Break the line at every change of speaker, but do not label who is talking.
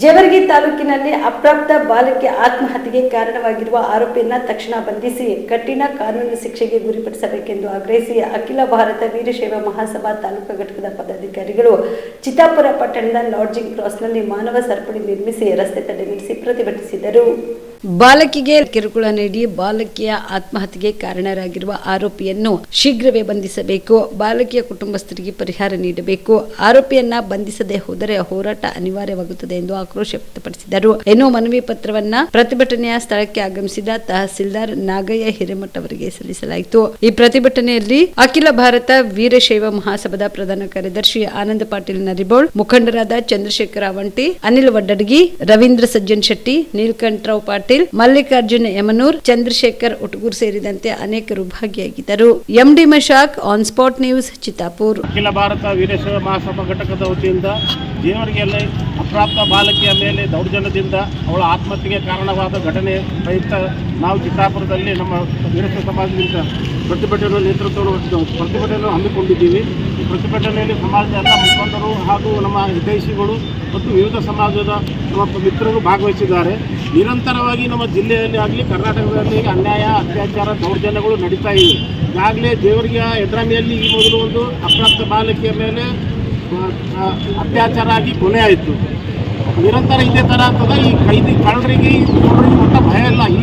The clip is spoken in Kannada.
ಜೇವರ್ಗಿ ತಾಲೂಕಿನಲ್ಲಿ ಅಪ್ರಾಪ್ತ ಬಾಲಕಿ ಆತ್ಮಹತ್ಯೆಗೆ ಕಾರಣವಾಗಿರುವ ಆರೋಪಿಯನ್ನ ತಕ್ಷಣ ಬಂಧಿಸಿ ಕಠಿಣ ಕಾನೂನು ಶಿಕ್ಷೆಗೆ ಗುರಿಪಡಿಸಬೇಕೆಂದು ಆಗ್ರಹಿಸಿ ಅಖಿಲ ಭಾರತ ವೀರಶೈವ ಮಹಾಸಭಾ ತಾಲೂಕು ಘಟಕದ ಪದಾಧಿಕಾರಿಗಳು ಚಿತ್ತಾಪುರ ಪಟ್ಟಣದ ಲಾಡ್ಜಿಂಗ್ ಕ್ರಾಸ್ನಲ್ಲಿ ಮಾನವ ಸರಪಳಿ ನಿರ್ಮಿಸಿ ರಸ್ತೆ ತಡೆ ನಿಲ್ಲಿಸಿ ಪ್ರತಿಭಟಿಸಿದರು. ಬಾಲಕಿಗೆ ಕಿರುಕುಳ ನೀಡಿ ಬಾಲಕಿಯ ಆತ್ಮಹತ್ಯೆಗೆ ಕಾರಣರಾಗಿರುವ ಆರೋಪಿಯನ್ನು ಶೀಘ್ರವೇ ಬಂಧಿಸಬೇಕು. ಬಾಲಕಿಯ ಕುಟುಂಬಸ್ಥರಿಗೆ ಪರಿಹಾರ ನೀಡಬೇಕು. ಆರೋಪಿಯನ್ನ ಬಂಧಿಸದೆ ಹೋದರೆ ಹೋರಾಟ ಅನಿವಾರ್ಯವಾಗುತ್ತದೆ ಎಂದು ಆಕ್ರೋಶ ವ್ಯಕ್ತಪಡಿಸಿದರು. ಎನ್ನುವ ಮನವಿ ಪತ್ರವನ್ನ ಪ್ರತಿಭಟನೆಯ ಸ್ಥಳಕ್ಕೆ ಆಗಮಿಸಿದ ತಹಸೀಲ್ದಾರ್ ನಾಗಯ್ಯ ಹಿರೇಮಠ ಅವರಿಗೆ ಸಲ್ಲಿಸಲಾಯಿತು. ಈ ಪ್ರತಿಭಟನೆಯಲ್ಲಿ ಅಖಿಲ ಭಾರತ ವೀರಶೈವ ಮಹಾಸಭಾದ ಪ್ರಧಾನ ಕಾರ್ಯದರ್ಶಿ ಆನಂದ ಪಾಟೀಲ್ ನರಿಬೋಳ್, ಮುಖಂಡರಾದ ಚಂದ್ರಶೇಖರ ಅವಂಟಿ ಅನಿಲ್ ವಡ್ಡಡ್ಗಿ, ರವೀಂದ್ರ ಸಜ್ಜನ್ ಶೆಟ್ಟಿ, ನೀಲಕಂಠರಾವ್ ಪಾಟೀಲ್ ಮಲ್ಲಿಕಾರ್ಜುನ ಯಮನೂರ್, ಚಂದ್ರಶೇಖರ್ ಉಟಗೂರ್ ಸೇರಿದಂತೆ ಅನೇಕರು ಭಾಗಿಯಾಗಿದ್ದರು. MD Mashak, on spot news, Chittapur.
ಅಖಿಲ ಭಾರತ ವೀರೇಶ್ವರ ಮಹಾಸಭಾ ಘಟಕದ ವತಿಯಿಂದ ಜೇವರಿಗೆಯಲ್ಲಿ ಅಪ್ರಾಪ್ತ ಬಾಲಕಿಯ ಮೇಲೆ ದೌರ್ಜನ್ಯದಿಂದ ಅವಳ ಆತ್ಮಹತ್ಯೆಗೆ ಕಾರಣವಾದ ಘಟನೆ ಪ್ರಯುಕ್ತ ನಾವು ಚಿತ್ತಾಪುರದಲ್ಲಿ ನಮ್ಮ ವೀರೇಶ್ವರ ಸಮಾಜದಿಂದ ಪ್ರತಿಭಟನೆ ನೇತೃತ್ವವನ್ನು ಪ್ರತಿಭಟನೆಯನ್ನು ಹಮ್ಮಿಕೊಂಡಿದ್ದೀವಿ. ಈ ಪ್ರತಿಭಟನೆಯಲ್ಲಿ ಸಮಾಜದ ಎಲ್ಲ ಮುಖಂಡರು ಹಾಗೂ ನಮ್ಮ ಹಿತೈಷಿಗಳು ಮತ್ತು ವಿವಿಧ ಸಮಾಜದ ನಮ್ಮ ಮಿತ್ರರು ಭಾಗವಹಿಸಿದ್ದಾರೆ. ನಿರಂತರವಾಗಿ ನಮ್ಮ ಜಿಲ್ಲೆಯಲ್ಲಿ ಆಗಲಿ, ಕರ್ನಾಟಕದಲ್ಲಿ ಅನ್ಯಾಯ, ಅತ್ಯಾಚಾರ, ದೌರ್ಜನ್ಯಗಳು ನಡೀತಾ ಇವೆ. ಈಗಾಗಲೇ ದೇವರಿಗೆ ಎಡ್ರಾಮಿಯಲ್ಲಿ ಈ ಮೊದಲು ಒಂದು ಅಪ್ರಾಪ್ತ ಬಾಲಕಿಯ ಮೇಲೆ ಅತ್ಯಾಚಾರ ಆಗಿ ಕೊನೆ ಆಯಿತು. ನಿರಂತರ ಇದೇ ಥರ ಆಗ್ತದೆ? ಈ ಕೈದಿ, ಕಳ್ಳರಿಗೆ ಈ ಚೋರರಿಗೆ ಒಟ್ಟ ಭಯ ಇಲ್ಲ ಈ